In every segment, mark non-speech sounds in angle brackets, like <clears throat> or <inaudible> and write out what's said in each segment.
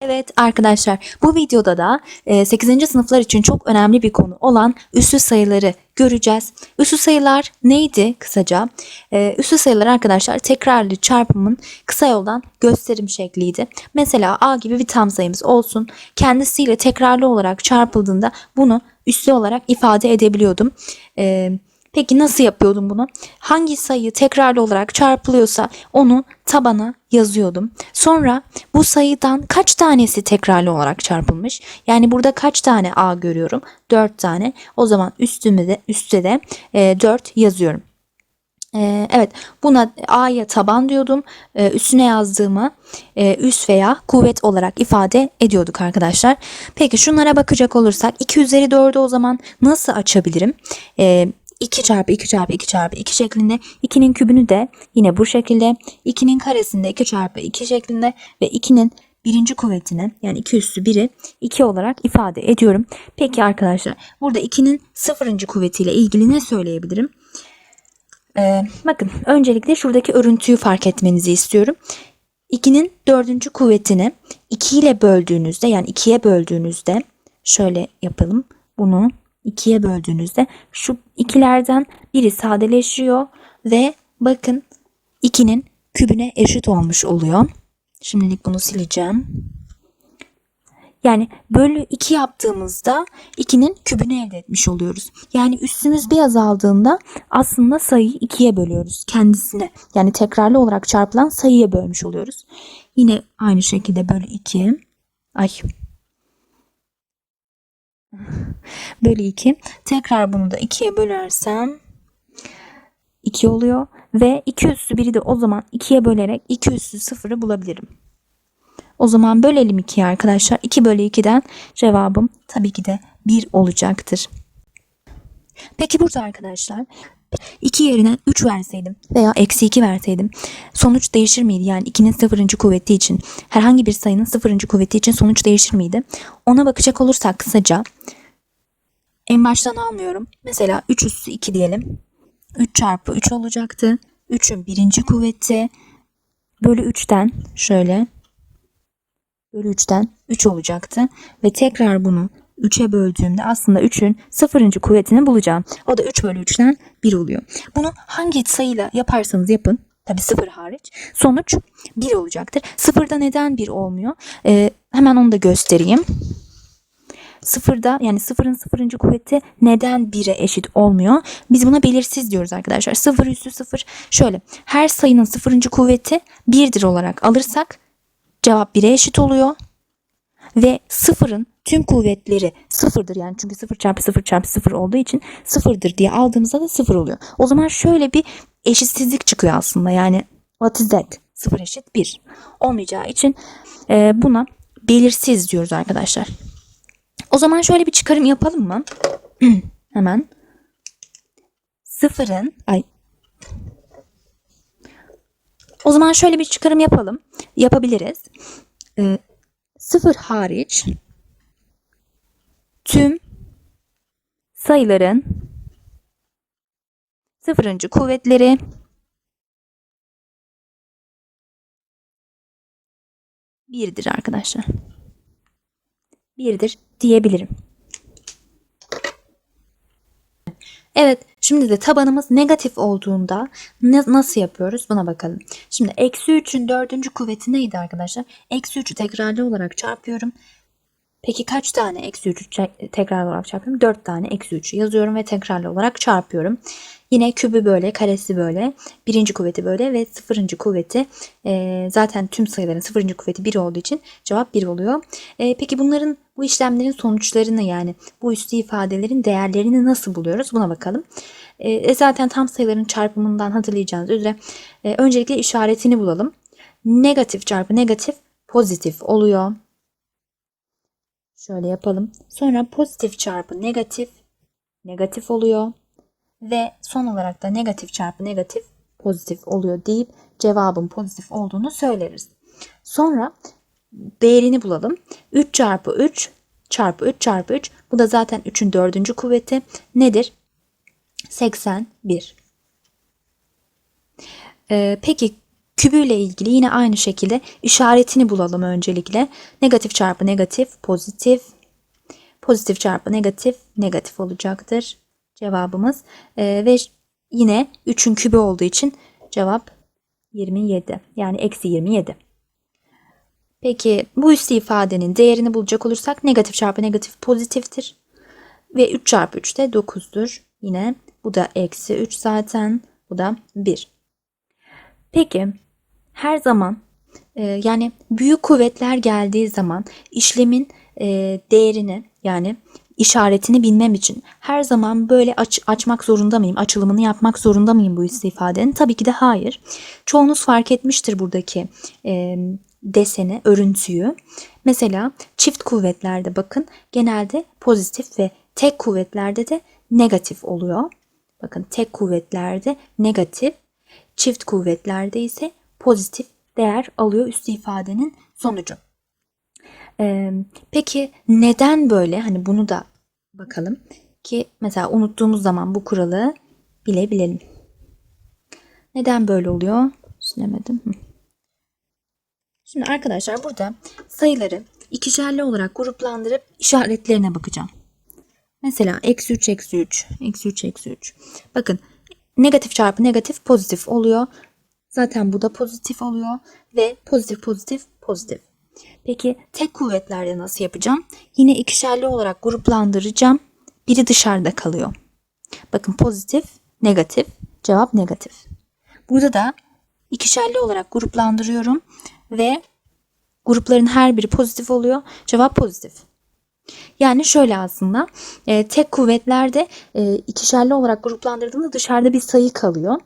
Evet arkadaşlar bu videoda da 8. sınıflar için çok önemli bir konu olan üslü sayıları göreceğiz. Üslü sayılar neydi kısaca? E, Üslü sayılar arkadaşlar tekrarlı çarpımın kısa yoldan gösterim şekliydi. Mesela a gibi bir tam sayımız olsun. Kendisiyle tekrarlı olarak çarpıldığında bunu üslü olarak ifade edebiliyordum. E, Peki nasıl yapıyordum bunu? Hangi sayı tekrarlı olarak çarpılıyorsa onu tabana yazıyordum. Sonra bu sayıdan kaç tanesi tekrarlı olarak çarpılmış? Yani burada kaç tane A görüyorum? 4 tane. O zaman üstüme de üstte de e, 4 yazıyorum. E, evet buna A'ya taban diyordum. E, üstüne yazdığımı e, üs veya kuvvet olarak ifade ediyorduk arkadaşlar. Peki şunlara bakacak olursak 2 üzeri 4'ü o zaman nasıl açabilirim? E, 2 çarpı 2 çarpı 2 çarpı 2 şeklinde 2'nin kübünü de yine bu şekilde 2'nin karesinde 2 çarpı 2 şeklinde ve 2'nin birinci kuvvetini yani 2 üssü 1'i 2 olarak ifade ediyorum. Peki arkadaşlar burada 2'nin sıfırıncı kuvvetiyle ilgili ne söyleyebilirim? Ee, bakın öncelikle şuradaki örüntüyü fark etmenizi istiyorum. 2'nin dördüncü kuvvetini 2 ile böldüğünüzde yani 2'ye böldüğünüzde şöyle yapalım. Bunu 2'ye böldüğünüzde şu ikilerden biri sadeleşiyor ve bakın 2'nin kübüne eşit olmuş oluyor. Şimdilik bunu sileceğim. Yani bölü 2 yaptığımızda 2'nin kübünü elde etmiş oluyoruz. Yani üstümüz bir azaldığında aslında sayıyı 2'ye bölüyoruz kendisine. Yani tekrarlı olarak çarpılan sayıya bölmüş oluyoruz. Yine aynı şekilde bölü 2. Ay <laughs> bölü 2. Tekrar bunu da 2'ye bölersem 2 oluyor. Ve 2 üssü 1'i de o zaman 2'ye bölerek 2 üssü 0'ı bulabilirim. O zaman bölelim 2'ye arkadaşlar. 2 bölü 2'den cevabım tabii ki de 1 olacaktır. Peki burada arkadaşlar 2 yerine 3 verseydim veya eksi 2 verseydim sonuç değişir miydi? Yani 2'nin sıfırıncı kuvveti için herhangi bir sayının sıfırıncı kuvveti için sonuç değişir miydi? Ona bakacak olursak kısaca en baştan almıyorum. Mesela 3 üssü 2 diyelim. 3 çarpı 3 olacaktı. 3'ün birinci kuvveti bölü 3'ten şöyle bölü 3'ten 3 olacaktı. Ve tekrar bunu 3'e böldüğümde aslında 3'ün sıfırıncı kuvvetini bulacağım. O da 3 bölü 3'ten 1 oluyor. Bunu hangi sayıyla yaparsanız yapın. Tabi 0 hariç. Sonuç 1 olacaktır. Sıfırda neden 1 olmuyor? Ee, hemen onu da göstereyim. Sıfırda yani sıfırın sıfırıncı kuvveti neden 1'e eşit olmuyor? Biz buna belirsiz diyoruz arkadaşlar. Sıfır üstü sıfır. Şöyle her sayının sıfırıncı kuvveti 1'dir olarak alırsak cevap 1'e eşit oluyor. Ve sıfırın tüm kuvvetleri sıfırdır yani çünkü sıfır çarpı sıfır çarpı sıfır olduğu için sıfırdır diye aldığımızda da sıfır oluyor. O zaman şöyle bir eşitsizlik çıkıyor aslında yani what is that? Sıfır eşit bir olmayacağı için e, buna belirsiz diyoruz arkadaşlar. O zaman şöyle bir çıkarım yapalım mı? <clears throat> Hemen. Sıfırın ay o zaman şöyle bir çıkarım yapalım. Yapabiliriz. Ee, sıfır hariç tüm sayıların sıfırıncı kuvvetleri birdir arkadaşlar. Birdir diyebilirim. Evet, şimdi de tabanımız negatif olduğunda ne, nasıl yapıyoruz buna bakalım. Şimdi eksi 3'ün dördüncü kuvveti neydi arkadaşlar? Eksi 3'ü tekrarlı olarak çarpıyorum. Peki kaç tane eksi 3'ü tekrarlı olarak çarpıyorum? 4 tane eksi 3'ü yazıyorum ve tekrarlı olarak çarpıyorum. Yine kübü böyle, karesi böyle, birinci kuvveti böyle ve sıfırıncı kuvveti e, zaten tüm sayıların sıfırıncı kuvveti 1 olduğu için cevap 1 oluyor. E, peki bunların bu işlemlerin sonuçlarını yani bu üstü ifadelerin değerlerini nasıl buluyoruz buna bakalım. E, zaten tam sayıların çarpımından hatırlayacağınız üzere e, öncelikle işaretini bulalım. Negatif çarpı negatif pozitif oluyor. Şöyle yapalım. Sonra pozitif çarpı negatif negatif oluyor. Ve son olarak da negatif çarpı negatif pozitif oluyor deyip cevabın pozitif olduğunu söyleriz. Sonra değerini bulalım. 3 çarpı 3 çarpı 3 çarpı 3 bu da zaten 3'ün dördüncü kuvveti nedir? 81. Ee, peki Kübüyle ilgili yine aynı şekilde işaretini bulalım öncelikle. Negatif çarpı negatif, pozitif. Pozitif çarpı negatif, negatif olacaktır cevabımız. Ee, ve yine 3'ün kübü olduğu için cevap 27. Yani eksi 27. Peki bu üstü ifadenin değerini bulacak olursak negatif çarpı negatif pozitiftir. Ve 3 çarpı 3 de 9'dur. Yine bu da eksi 3 zaten. Bu da 1. Peki her zaman e, yani büyük kuvvetler geldiği zaman işlemin e, değerini yani işaretini bilmem için her zaman böyle aç, açmak zorunda mıyım? Açılımını yapmak zorunda mıyım bu üstü ifadenin? Tabii ki de hayır. Çoğunuz fark etmiştir buradaki e, deseni, örüntüyü. Mesela çift kuvvetlerde bakın genelde pozitif ve tek kuvvetlerde de negatif oluyor. Bakın tek kuvvetlerde negatif, çift kuvvetlerde ise pozitif değer alıyor üstü ifadenin sonucu. Ee, peki neden böyle? Hani bunu da bakalım ki mesela unuttuğumuz zaman bu kuralı bilebilelim. Neden böyle oluyor? Silemedim. Şimdi arkadaşlar burada sayıları ikişerli olarak gruplandırıp işaretlerine bakacağım. Mesela eksi 3 eksi 3 eksi 3 eksi 3. Bakın negatif çarpı negatif pozitif oluyor. Zaten bu da pozitif oluyor ve pozitif pozitif pozitif. Peki tek kuvvetlerde nasıl yapacağım? Yine ikişerli olarak gruplandıracağım. Biri dışarıda kalıyor. Bakın pozitif, negatif, cevap negatif. Burada da ikişerli olarak gruplandırıyorum ve grupların her biri pozitif oluyor. Cevap pozitif. Yani şöyle aslında e, tek kuvvetlerde e, ikişerli olarak gruplandırdığımda dışarıda bir sayı kalıyor.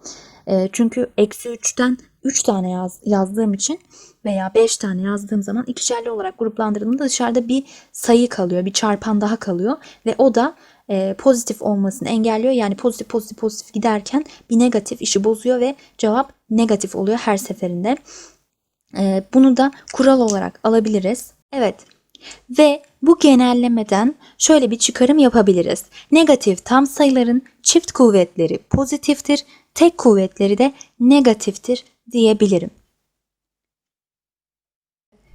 E, çünkü eksi 3'ten 3 tane yaz, yazdığım için veya 5 tane yazdığım zaman ikişerli olarak gruplandırdığımda dışarıda bir sayı kalıyor. Bir çarpan daha kalıyor ve o da e, pozitif olmasını engelliyor. Yani pozitif pozitif pozitif giderken bir negatif işi bozuyor ve cevap negatif oluyor her seferinde. E, bunu da kural olarak alabiliriz. Evet ve bu genellemeden şöyle bir çıkarım yapabiliriz. Negatif tam sayıların çift kuvvetleri pozitiftir, tek kuvvetleri de negatiftir diyebilirim.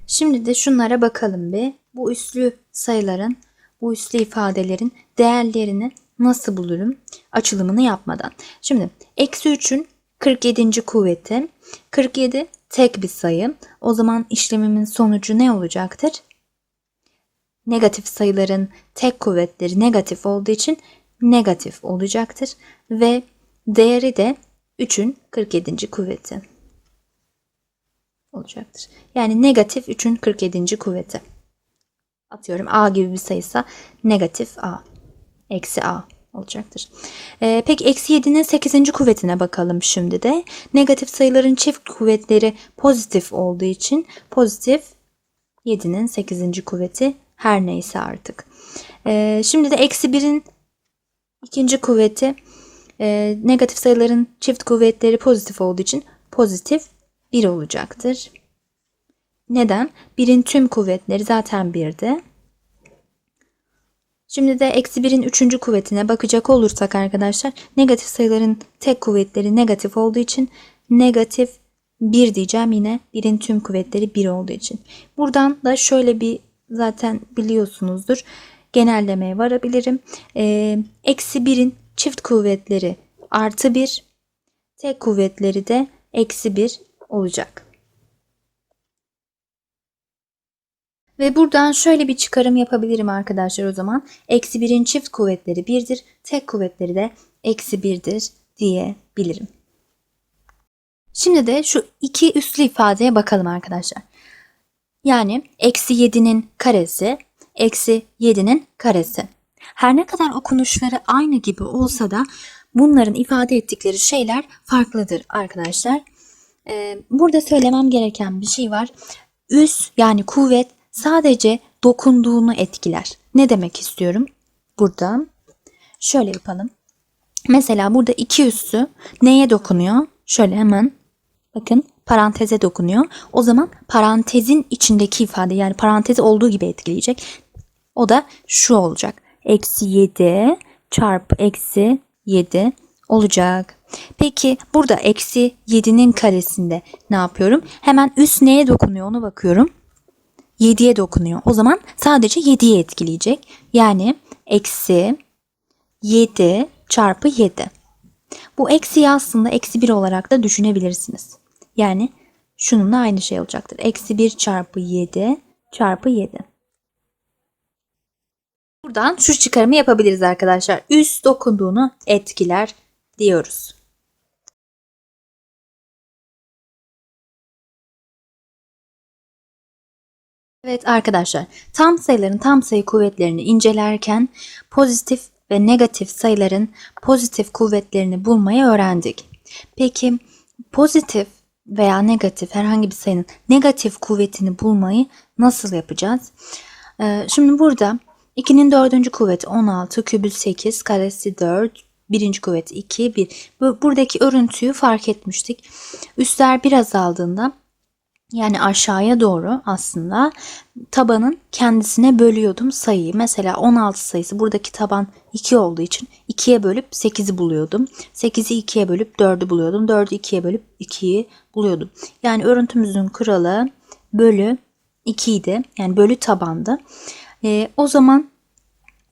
Şimdi de şunlara bakalım bir. Bu üslü sayıların, bu üslü ifadelerin değerlerini nasıl bulurum? Açılımını yapmadan. Şimdi eksi 3'ün 47. kuvveti. 47 tek bir sayı. O zaman işlemimin sonucu ne olacaktır? Negatif sayıların tek kuvvetleri negatif olduğu için negatif olacaktır. Ve değeri de 3'ün 47. kuvveti olacaktır. Yani negatif 3'ün 47. kuvveti. Atıyorum a gibi bir sayısa negatif a. Eksi a olacaktır. Ee, peki eksi 7'nin 8. kuvvetine bakalım şimdi de. Negatif sayıların çift kuvvetleri pozitif olduğu için pozitif 7'nin 8. kuvveti her neyse artık. Ee, şimdi de eksi 1'in ikinci kuvveti e, negatif sayıların çift kuvvetleri pozitif olduğu için pozitif 1 olacaktır. Neden? 1'in tüm kuvvetleri zaten 1'di. Şimdi de eksi 1'in 3. kuvvetine bakacak olursak arkadaşlar negatif sayıların tek kuvvetleri negatif olduğu için negatif 1 diyeceğim yine 1'in tüm kuvvetleri 1 olduğu için. Buradan da şöyle bir zaten biliyorsunuzdur genellemeye varabilirim. Ee, eksi 1'in çift kuvvetleri artı 1 tek kuvvetleri de eksi 1 olacak. Ve buradan şöyle bir çıkarım yapabilirim arkadaşlar o zaman. Eksi 1'in çift kuvvetleri 1'dir. Tek kuvvetleri de eksi 1'dir diyebilirim. Şimdi de şu iki üslü ifadeye bakalım arkadaşlar. Yani eksi 7'nin karesi, eksi 7'nin karesi. Her ne kadar okunuşları aynı gibi olsa da bunların ifade ettikleri şeyler farklıdır arkadaşlar. Ee, burada söylemem gereken bir şey var. Üs yani kuvvet sadece dokunduğunu etkiler. Ne demek istiyorum? Burada şöyle yapalım. Mesela burada iki üssü neye dokunuyor? Şöyle hemen bakın paranteze dokunuyor. O zaman parantezin içindeki ifade yani parantezi olduğu gibi etkileyecek. O da şu olacak. Eksi 7 çarpı eksi 7 olacak. Peki burada eksi 7'nin karesinde ne yapıyorum? Hemen üst neye dokunuyor onu bakıyorum. 7'ye dokunuyor. O zaman sadece 7'yi etkileyecek. Yani eksi 7 çarpı 7. Bu eksiyi aslında eksi 1 olarak da düşünebilirsiniz. Yani şununla aynı şey olacaktır. Eksi 1 çarpı 7 çarpı 7. Buradan şu çıkarımı yapabiliriz arkadaşlar. Üst dokunduğunu etkiler diyoruz. Evet arkadaşlar tam sayıların tam sayı kuvvetlerini incelerken pozitif ve negatif sayıların pozitif kuvvetlerini bulmayı öğrendik. Peki pozitif veya negatif herhangi bir sayının negatif kuvvetini bulmayı nasıl yapacağız? Ee, şimdi burada 2'nin dördüncü kuvveti 16, kübü 8, karesi 4, birinci kuvveti 2, 1. Bu- Buradaki örüntüyü fark etmiştik. Üstler bir azaldığında yani aşağıya doğru aslında tabanın kendisine bölüyordum sayıyı. Mesela 16 sayısı buradaki taban 2 olduğu için 2'ye bölüp 8'i buluyordum. 8'i 2'ye bölüp 4'ü buluyordum. 4'ü 2'ye bölüp 2'yi buluyordum. Yani örüntümüzün kuralı bölü 2 idi. Yani bölü tabandı. Ee, o zaman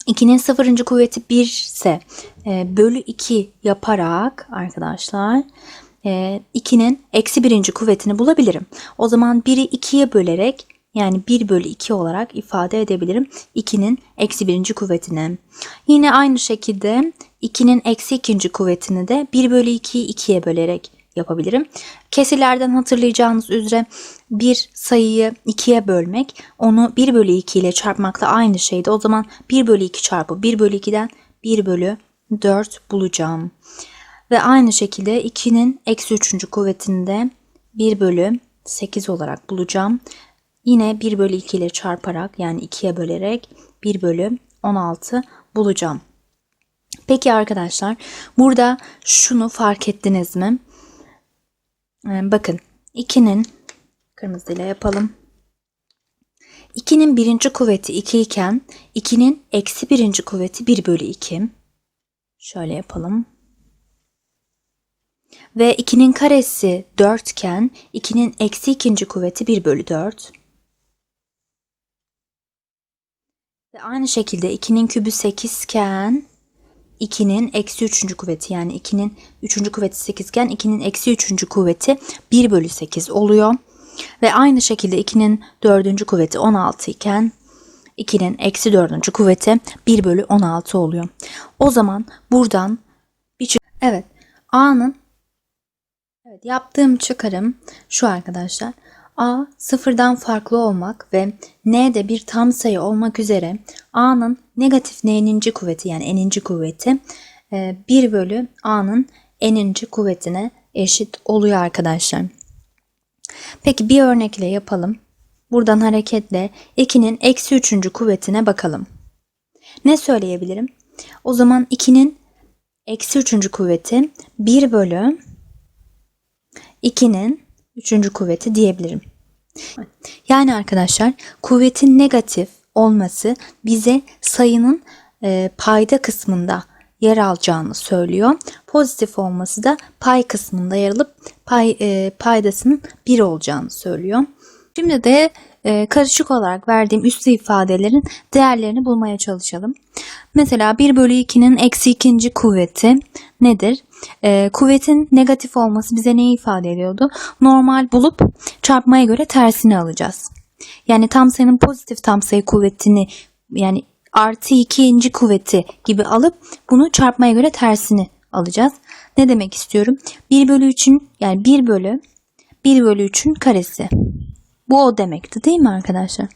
2'nin sıfırıncı kuvveti 1 ise e, bölü 2 yaparak arkadaşlar e, 2'nin eksi birinci kuvvetini bulabilirim. O zaman 1'i 2'ye bölerek yani 1 bölü 2 olarak ifade edebilirim 2'nin eksi birinci kuvvetini. Yine aynı şekilde 2'nin eksi ikinci kuvvetini de 1 bölü 2'yi 2'ye bölerek yapabilirim. Kesirlerden hatırlayacağınız üzere bir sayıyı 2'ye bölmek onu 1 bölü 2 ile çarpmakla aynı şeydi. O zaman 1 bölü 2 çarpı 1 bölü 2'den 1 bölü 4 bulacağım. Ve aynı şekilde 2'nin eksi 3. kuvvetini de 1 bölü 8 olarak bulacağım. Yine 1 bölü 2 ile çarparak yani 2'ye bölerek 1 bölü 16 bulacağım. Peki arkadaşlar burada şunu fark ettiniz mi? Ee, bakın 2'nin kırmızıyla yapalım. 2'nin birinci kuvveti 2 iken 2'nin eksi birinci kuvveti 1 bölü 2. Şöyle yapalım. Ve 2'nin karesi 4 iken 2'nin eksi ikinci kuvveti 1 bölü 4. Ve aynı şekilde 2'nin kübü 8 iken 2'nin eksi 3. kuvveti yani 2'nin 3. kuvveti 8 iken 2'nin eksi 3. kuvveti 1 bölü 8 oluyor. Ve aynı şekilde 2'nin 4. kuvveti 16 iken 2'nin eksi 4. kuvveti 1 bölü 16 oluyor. O zaman buradan bir Evet A'nın evet, yaptığım çıkarım şu arkadaşlar. A sıfırdan farklı olmak ve N de bir tam sayı olmak üzere A'nın negatif N'ninci kuvveti yani N'inci kuvveti e, 1 bölü A'nın N'inci kuvvetine eşit oluyor arkadaşlar. Peki bir örnekle yapalım. Buradan hareketle 2'nin eksi 3. kuvvetine bakalım. Ne söyleyebilirim? O zaman 2'nin eksi 3. kuvveti 1 bölü 2'nin 3. kuvveti diyebilirim. Yani arkadaşlar kuvvetin negatif olması bize sayının e, payda kısmında yer alacağını söylüyor. Pozitif olması da pay kısmında yer alıp pay, e, paydasının 1 olacağını söylüyor. Şimdi de e, karışık olarak verdiğim üslü ifadelerin değerlerini bulmaya çalışalım. Mesela 1 bölü 2'nin eksi ikinci kuvveti nedir? E, kuvvetin negatif olması bize neyi ifade ediyordu? Normal bulup çarpmaya göre tersini alacağız. Yani tam sayının pozitif tam sayı kuvvetini yani artı ikinci kuvveti gibi alıp bunu çarpmaya göre tersini alacağız. Ne demek istiyorum? 1 bölü 3'ün yani 1 bölü 1 bölü 3'ün karesi. Bu o demekti değil mi arkadaşlar?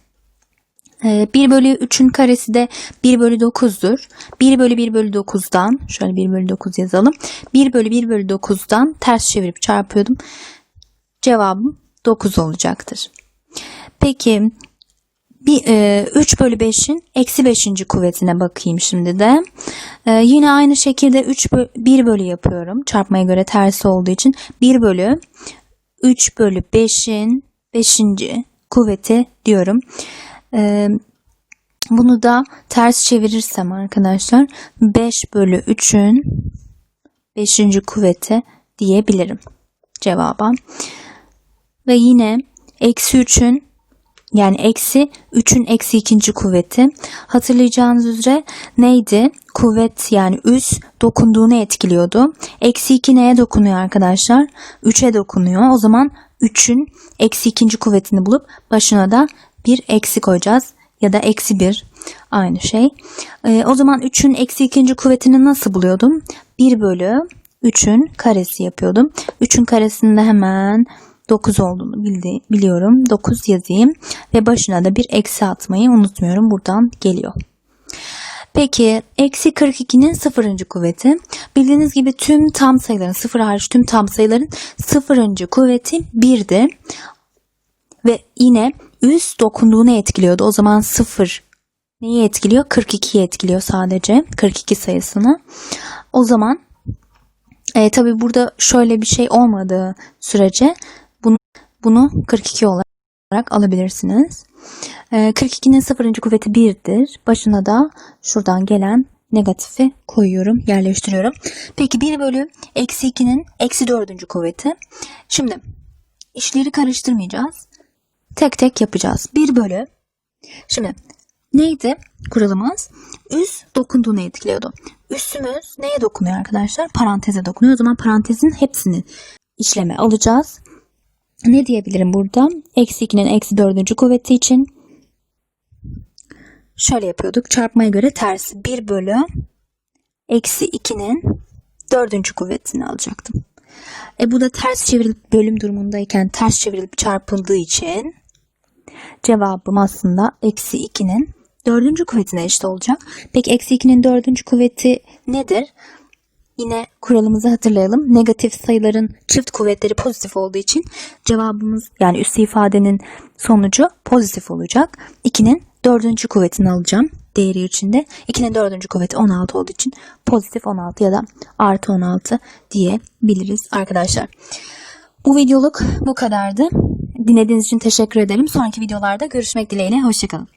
Ee, 1 bölü 3'ün karesi de 1 bölü 9'dur. 1 bölü 1 bölü 9'dan şöyle 1 bölü 9 yazalım. 1 bölü 1 bölü 9'dan ters çevirip çarpıyordum. Cevabım 9 olacaktır. Peki bir, e, 3 bölü 5'in eksi 5. kuvvetine bakayım şimdi de. E, yine aynı şekilde 3 bölü, 1 bölü yapıyorum. Çarpmaya göre tersi olduğu için 1 bölü 3 bölü 5'in 5. kuvveti diyorum. E, bunu da ters çevirirsem arkadaşlar 5 bölü 3'ün 5. kuvveti diyebilirim cevaba. Ve yine eksi 3'ün yani eksi 3'ün eksi ikinci kuvveti. Hatırlayacağınız üzere neydi? Kuvvet yani üs dokunduğunu etkiliyordu. Eksi 2 neye dokunuyor arkadaşlar? 3'e dokunuyor. O zaman 3'ün eksi ikinci kuvvetini bulup başına da bir eksi koyacağız. Ya da eksi 1 aynı şey. Ee, o zaman 3'ün eksi ikinci kuvvetini nasıl buluyordum? 1 bölü 3'ün karesi yapıyordum. 3'ün karesinde hemen 9 olduğunu bildi, biliyorum. 9 yazayım ve başına da bir eksi atmayı unutmuyorum. Buradan geliyor. Peki eksi 42'nin sıfırıncı kuvveti. Bildiğiniz gibi tüm tam sayıların sıfır hariç tüm tam sayıların sıfırıncı kuvveti 1'di. Ve yine üst dokunduğunu etkiliyordu. O zaman sıfır neyi etkiliyor? 42'yi etkiliyor sadece. 42 sayısını. O zaman e, tabi burada şöyle bir şey olmadığı sürece bunu, bunu 42 olarak alabilirsiniz. E, 42'nin sıfırıncı kuvveti 1'dir. Başına da şuradan gelen negatifi koyuyorum, yerleştiriyorum. Peki 1 bölü eksi 2'nin eksi 4. kuvveti. Şimdi işleri karıştırmayacağız. Tek tek yapacağız. 1 bölü. Şimdi neydi kuralımız? Üst dokunduğunu etkiliyordu. Üssümüz neye dokunuyor arkadaşlar? Paranteze dokunuyor. O zaman parantezin hepsini işleme alacağız. Ne diyebilirim burada? Eksi 2'nin eksi 4. kuvveti için şöyle yapıyorduk. Çarpmaya göre tersi 1 bölü eksi 2'nin 4. kuvvetini alacaktım. E bu da ters çevrilip bölüm durumundayken ters çevrilip çarpıldığı için cevabım aslında eksi 2'nin dördüncü kuvvetine eşit olacak. Peki eksi 2'nin dördüncü kuvveti nedir? Yine kuralımızı hatırlayalım. Negatif sayıların çift kuvvetleri pozitif olduğu için cevabımız yani üstü ifadenin sonucu pozitif olacak. 2'nin dördüncü kuvvetini alacağım değeri içinde. 2'nin dördüncü kuvveti 16 olduğu için pozitif 16 ya da artı 16 diyebiliriz arkadaşlar. Bu videoluk bu kadardı. Dinlediğiniz için teşekkür ederim. Sonraki videolarda görüşmek dileğiyle. Hoşçakalın.